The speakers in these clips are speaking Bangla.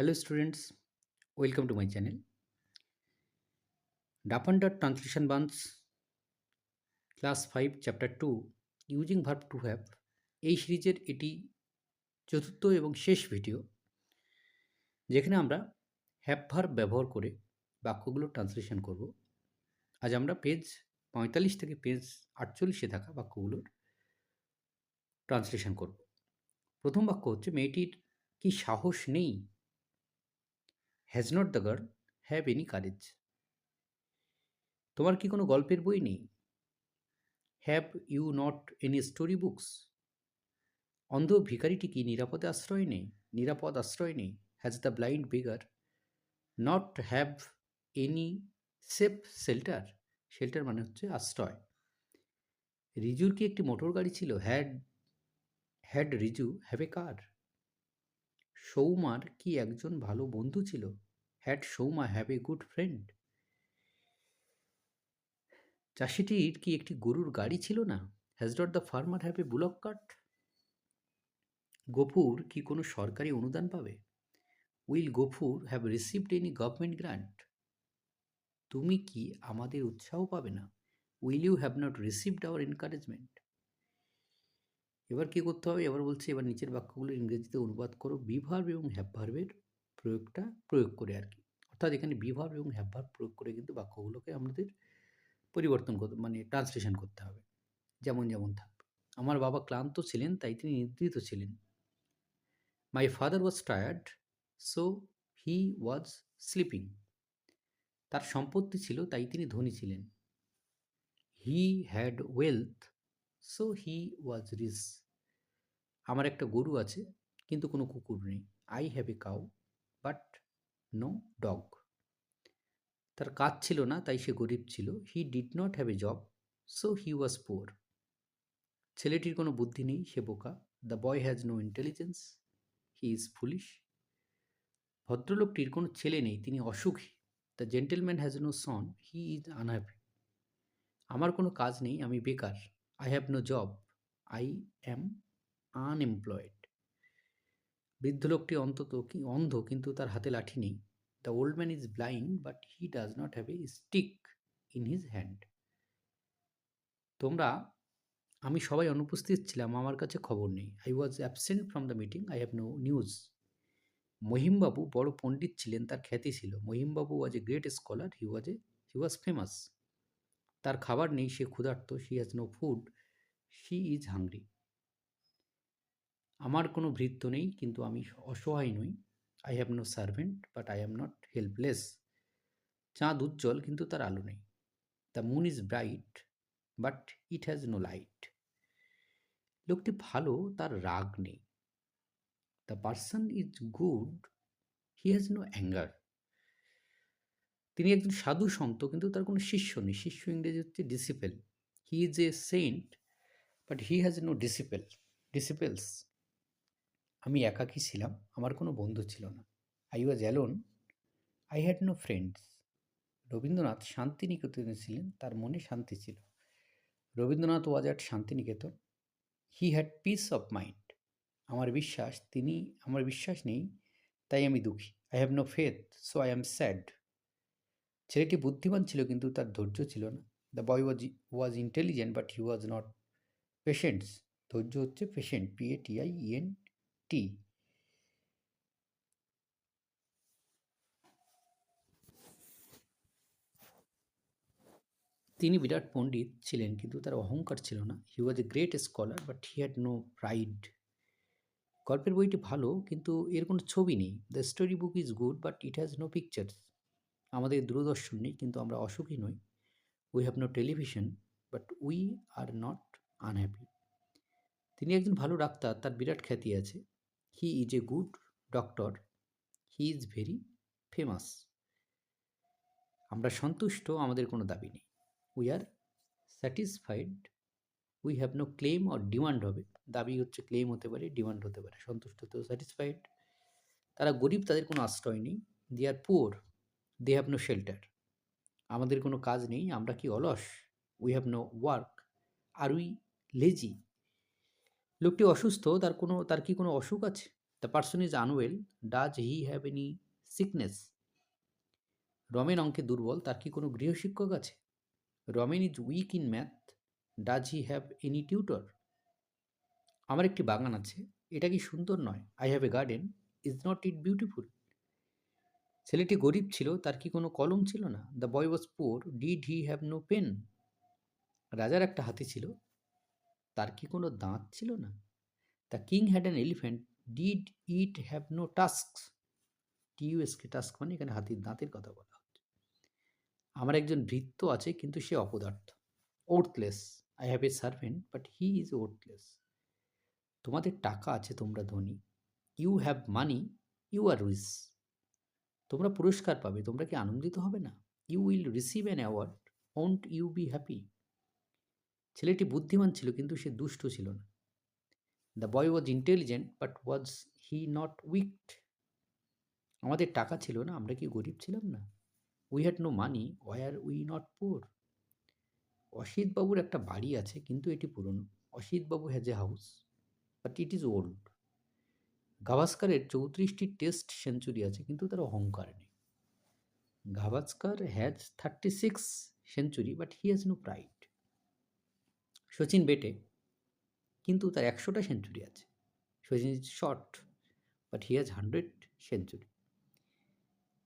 Hello students, welcome to my channel. Dapper Translation Bunch Class 5 Chapter 2 Using Verb to Have এই সিরিজের এটি চতুর্থ এবং শেষ ভিডিও যেখানে আমরা হ্যাভ ভার্ব ব্যবহার করে বাক্যগুলো ট্রান্সলেশন করব। আজ আমরা পেজ পঁয়তাল্লিশ থেকে পেজ আটচল্লিশে থাকা বাক্যগুলোর ট্রান্সলেশন করব। প্রথম বাক্য হচ্ছে মেয়েটির কি সাহস নেই? Has not the girl have any courage তোমার কি কোনো গল্পের বই নেই? Have you not any story books অন্ধ ভিখারিটি কি নিরাপদে আশ্রয় নেই? নিরাপদ আশ্রয় নেই? Has the blind beggar not have any safe shelter shelter মানে হচ্ছে আশ্রয়। রিজুর কি একটি মোটর গাড়ি ছিল? Had had Riju have a car সৌমার কি একজন ভালো বন্ধু ছিল? Had Souma have a good friend চাষিটির কি একটি গরুর গাড়ি ছিল না? Has not the farmer have a bullock cart Gafur কি কোনো সরকারি অনুদান পাবে? Will Gafur have received any government grant তুমি কি আমাদের উৎসাহ পাবে না? Will you have not received our encouragement এবার কী করতে হবে? এবার বলছে, এবার নিচের বাক্যগুলো ইংরেজিতে অনুবাদ করো। বিভার্ব এবং হ্যাভার্বের প্রয়োগটা প্রয়োগ করে আর কি অর্থাৎ এখানে বিভার্ব এবং হ্যাভার্ব প্রয়োগ করে কিন্তু বাক্যগুলোকে আমাদের পরিবর্তন করতে মানে ট্রান্সলেশন করতে হবে। যেমন যেমন থাকবে আমার বাবা ক্লান্ত ছিলেন, তাই তিনি নিদ্রিত ছিলেন। My father was tired, so he was sleeping. তার সম্পত্তি ছিল, তাই তিনি ধনী ছিলেন। He had wealth so he was rich আমার একটা গরু আছে, কিন্তু কোনো কুকুর নেই। I have a cow but no dog তার কাজ ছিল না, তাই সে গরিব ছিল। He did not have a job so he was poor ছেলেটির কোনো বুদ্ধি নেই, সে বোকা। The boy has no intelligence he is foolish ভদ্রলোকটির কোনো ছেলে নেই, তিনি অসুখী। The gentleman has no son he is unhappy আমার কোনো কাজ নেই, আমি বেকার। I have no job I am unemployed বৃদ্ধ লোকটি অন্তত কি অন্ধ, কিন্তু তার হাতে লাঠি নেই। The old man is blind but he does not have a stick in his hand তোমরা, আমি সবাই অনুপস্থিত ছিলাম, আমার কাছে খবর নেই। I was absent from the meeting I have no news Mahimbabu বড় পণ্ডিত ছিলেন, তার খ্যাতি ছিল। Mahimbabu was a great scholar he was a he was famous তার খাবার নেই, সে ক্ষুধার্ত she has no food she is hungry আমার কোনো ভৃত্য নেই, কিন্তু আমি অসহায় নই। I have no servant but I am not helpless চাঁদ উজ্জ্বল, কিন্তু তার আলো নেই। The moon is bright but it has no light লোকটি ভালো, তার রাগ নেই। The person is good he has no anger তিনি একজন সাধু সন্ত, কিন্তু তার কোনো শিষ্য নেই। শিষ্য ইংরেজি হচ্ছে disciple he is a saint but he has no disciple disciples আমি একাকী ছিলাম, আমার কোনো বন্ধু ছিল না। I was alone I had no friends Rabindranath শান্তিনিকেতনে ছিলেন, তার মনে শান্তি ছিল। Rabindranath was at Shantiniketan. He had peace of mind আমার বিশ্বাস, তিনি, আমার বিশ্বাস নেই, তাই আমি দুঃখী। I have no faith so I am sad ছেলেটি বুদ্ধিমান ছিল, কিন্তু তার ধৈর্য ছিল না। The boy was was intelligent but he was not patients ধৈর্য হচ্ছে patient P A T I E N T তিনি বিরাট পণ্ডিত ছিলেন, কিন্তু তার অহংকার ছিল না। He was a great scholar but he had no pride গল্পের বইটি ভালো, কিন্তু এর কোনো ছবি নেই। The story book is good but it has no pictures আমাদের দূরদর্শন নেই, কিন্তু আমরা অসুখী নই। We have no television but we are not unhappy তিনি একজন ভালো ডাক্তার, তার বিরাট খ্যাতি আছে। He is a good doctor he is very famous আমরা সন্তুষ্ট, আমাদের কোনো দাবি নেই। We are satisfied we have no claim or demand হবে। দাবি হচ্ছে ক্লেম হতে পারে ডিমান্ড হতে পারে। সন্তুষ্ট তো স্যাটিসফাইড তারা গরিব, তাদের কোনো আশ্রয় নেই। They are poor they have no shelter আমাদের কোনো কাজ নেই, আমরা কি অলস? We have no work are we lazy লোকটি অসুস্থ, তার কোনো, তার কি কোনো অসুখ আছে? The person is unwell does he have any sickness Ramen অঙ্কে দুর্বল, তার কি কোনো গৃহশিক্ষক আছে? Ramen is weak in math does he have any tutor আমার একটি বাগান আছে। এটা কি সুন্দর নয়? I have a garden is not it beautiful ছেলেটি গরিব ছিল, তার কি কোনো কলম ছিল না? The boy was poor did he have no pen রাজার একটা হাতি ছিল, তার কি কোনো দাঁত ছিল না? The king had an elephant did it have no tusk T U S K tusk মানে এখানে হাতির দাঁতের কথা বলা হচ্ছে। আমার একজন ভৃত্য আছে, কিন্তু সে অপদার্থ। Worthless I have a servant but he is worthless তোমাদের টাকা আছে, তোমরা ধনী। You have money you are wise তোমরা পুরস্কার পাবে, তোমরা কি আনন্দিত হবে না? You will receive an award won't you be happy ছেলেটি বুদ্ধিমান ছিল, কিন্তু সে দুষ্ট ছিল না। The boy was intelligent but was he not wicked আমাদের টাকা ছিল না, আমরা কি গরিব ছিলাম না? We had no money why are we not poor অসিতবাবুর একটা বাড়ি আছে, কিন্তু এটি পুরনো। Asitbabu has a house but it is old গাভাস্কারের চৌত্রিশটি টেস্ট সেঞ্চুরি আছে, কিন্তু তার অহংকার নেই। Gavaskar has thirty six century but he has no pride Sachin বেটে, কিন্তু তার একশোটা সেঞ্চুরি আছে। Sachin is short but he has hundred century.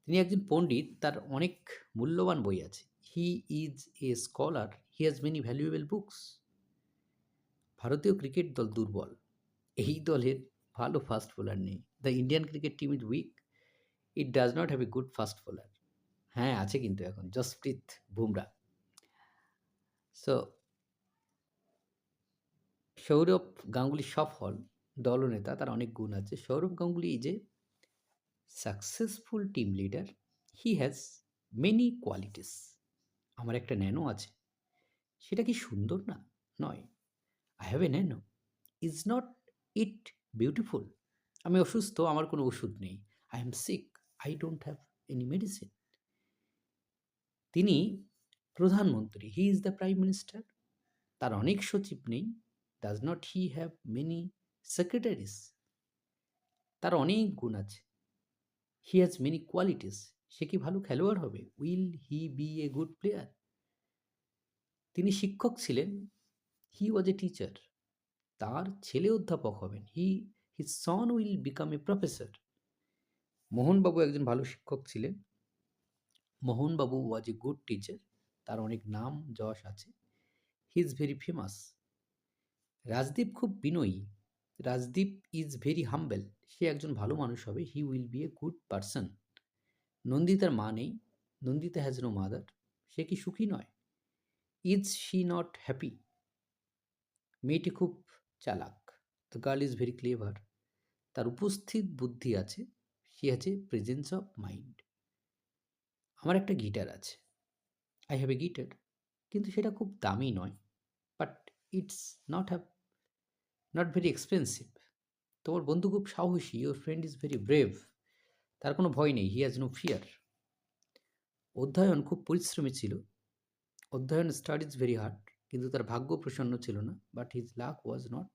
তিনি একজন পণ্ডিত, তার অনেক মূল্যবান বই আছে। He is a scholar he has many valuable books ভারতীয় ক্রিকেট দল দুর্বল। এই দলের ভালো ফাস্ট বোলার নেই। The Indian cricket team is weak it does not have a good fast bowler হ্যাঁ আছে কিন্তু এখন। জসপ্রীত বুমরা সো সৌরভ গাঙ্গুলি সফল দলনেতা, তার অনেক গুণ আছে। Sourav Ganguly is a successful team leader he has many qualities আমার একটা ন্যানো আছে। সেটা কি সুন্দর না? নয়। I have a Nano. Is not it beautiful আমি অসুস্থ, আমার কোনো ওষুধ নেই। I am sick I don't have any medicine তিনি প্রধানমন্ত্রী he is the prime minister তার অনেক সচিব নেই does not he have many secretaries তার অনেক গুণ আছে। হি হ্যাজ মেনি কোয়ালিটিস সে কি ভালো খেলোয়াড় হবে? Will he be a good player তিনি শিক্ষক ছিলেন হি ওয়াজ এ টিচার তার ছেলে অধ্যাপক হবেন। He his son will become a professor Mohanbabu একজন ভালো শিক্ষক ছিলেন। মোহনবাবু ওয়াজ এ গুড টিচার তার অনেক নাম, যশ আছে। He is very famous Rajdeep খুব বিনয়ী। রাজদীপ ইজ ভেরি হাম্বেল সে একজন ভালো মানুষ হবে। He will be a good person নন্দিতার মা নেই। নন্দিতা হ্যাজ নো মাদার সে কি সুখী নয়? ইজ শি নট হ্যাপি মেয়েটি খুব চালাক। The girl is very clever তার উপস্থিত বুদ্ধি আছে। সে আছে প্রেজেন্স অফ মাইন্ড আমার একটা গিটার আছে। আই হ্যাভ এ গিটার কিন্তু সেটা খুব দামি নয়। But it's not have not very expensive তোমার বন্ধু খুব সাহসী। Your friend is very brave তার কোনো ভয় নেই। হি হ্যাজ নো ফিয়ার অধ্যয়ন খুব পরিশ্রমী ছিল। অধ্যয়ন স্টাডিজ ভেরি হার্ড কিন্তু তার ভাগ্য প্রসন্ন ছিল না but his luck was not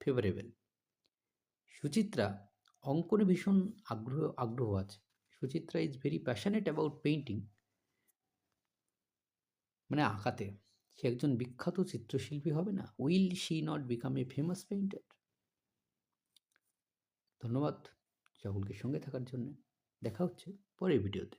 favourable Suchitra, অঙ্কনে ভীষণ আগ্রহ আগ্রহ আছে। Suchitra is very passionate about painting মানে আঁকাতে। সে একজন বিখ্যাত চিত্রশিল্পী হবে না? Will she not become a famous painter ধন্যবাদ সকলকে সঙ্গে থাকার জন্য। দেখা হচ্ছে পরের ভিডিওতে